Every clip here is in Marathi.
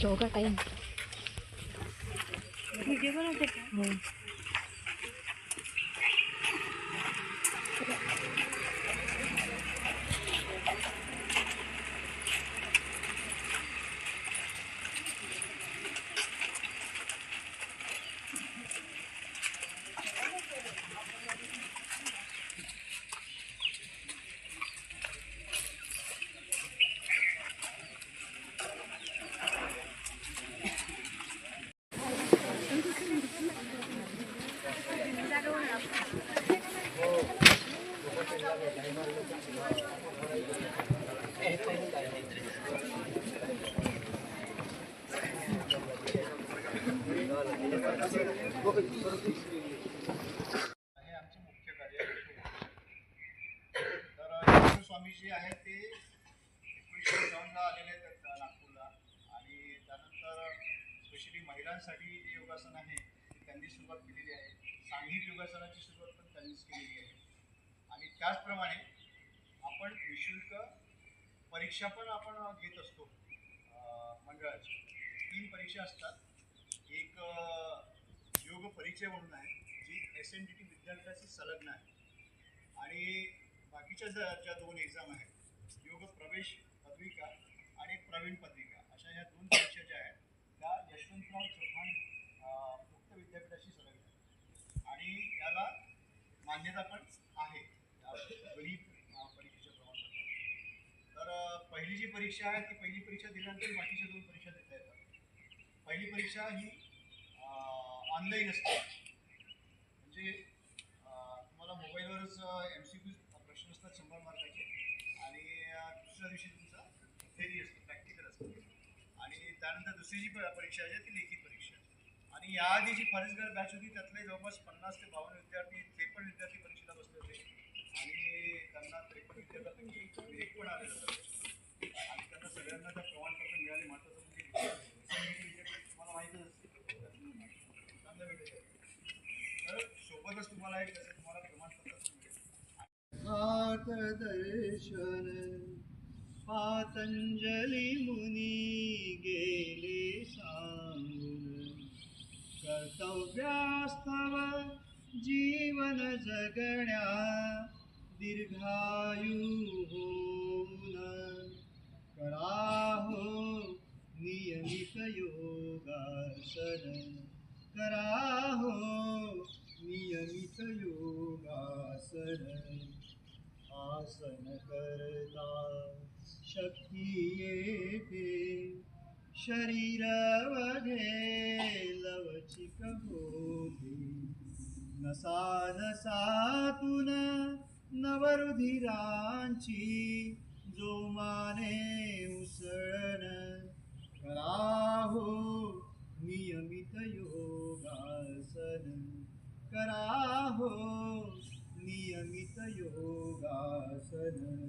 Yoga tayo. Video ko lang dito. स्वामी जे आहेत ते एकोणीसशे पंचावन्नला आलेले आहेत नागपूरला. आणि त्यानंतर स्पेशली महिलांसाठी जे योगासन आहे त्यांनी सुरुवात केलेली आहे. सांघिक योगासनाची सुरुवात पण त्यांनीच केलेली आहे. आणि त्याचप्रमाणे आपण निशुल्क परीक्षा पण आपण घेत असतो मंडळाची. तीन परीक्षा असतात. एक योग परिचय म्हणून आहे G S N D T विद्यार्थ्याशी संलग्न आहे. आणि बाकीच्या ज्या ज्या दोन एक्झाम आहेत योग प्रवेश पदविका आणि प्रवीण पत्रिका अशा ह्या दोन परीक्षा ज्या आहेत त्या यशवंतराव चव्हाण मुक्त विद्यापीठाशी संलग्न आहेत. आणि याला मान्यता पण आहे. या परीक्षेच्या प्रमाणपत्राला तर पहिली जी परीक्षा आहे ती पहिली परीक्षा दिल्यानंतर बाकीच्या दोन परीक्षा देता येतात पहिली परीक्षा ही ऑनलाईन असते म्हणजे तुम्हाला मोबाईलवरच एम सी क्यू प्रश्न असतात शंभर मार्काचे म्हणजे, आणि दुसऱ्या दिवशी तुमचा थेरी असतो प्रॅक्टिकल असतो आणि त्यानंतर दुसरी जी परीक्षा आहे ती लेखी परीक्षा. आणि याआधी जी फॉरेस्टगार्ड बॅच होती त्यातले जवळपास पन्नास ते बावन्न विद्यार्थी ते पण विद्यार्थी परीक्षेला बसले होते आणि त्यांना त्रेपन्न विद्यार्थ्यांपैकी एक पण आलेलं होतं आणि त्यांना सगळ्यांना त्या प्रमाणपत्र मिळाले महत्वाचं म्हणजे तुम्हाला माहीतच असते चांगलं भेटेल तर सोबतच तुम्हाला एक त्याचं तुम्हाला प्रमाणपत्र पण दर्शन पातंजली मुनी गेले सांगून कर्तव्यास्तव जीवन जगण्या दीर्घायू होऊन कराहो नियमित योगासन। कराहो नियमित योगासन। आसन करता शक्ती येते शरीर वघे लवचिक होते नसा नसातून नवरुधिरांची जोमाने उसळण. कराहो नियमित योगासन. कराहो नियमित योगासन.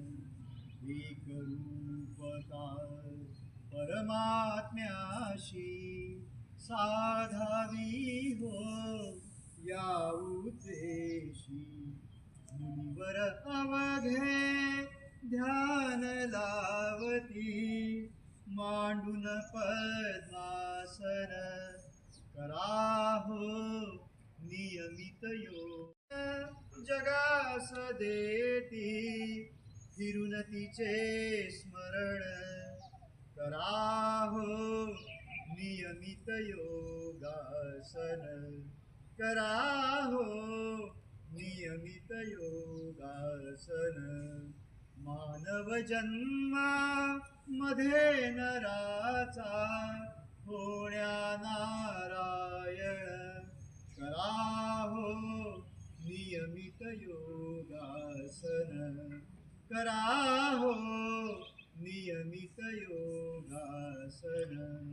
एक रूपता परमात्म्याशी साधावी हो या उद्देशी. मुनिवर अवघे ध्यान लावती. मांडून पद्मासन कराहो नियमित योग. जगास देती. फिरून तिचे स्मरण कराहो नियमित योगासन. कराहो योगासन. मानव जन्मा मध्ये नराचा होण्या नारायण. करा हो नियमित योगासन. कराहो नियमित योगासन.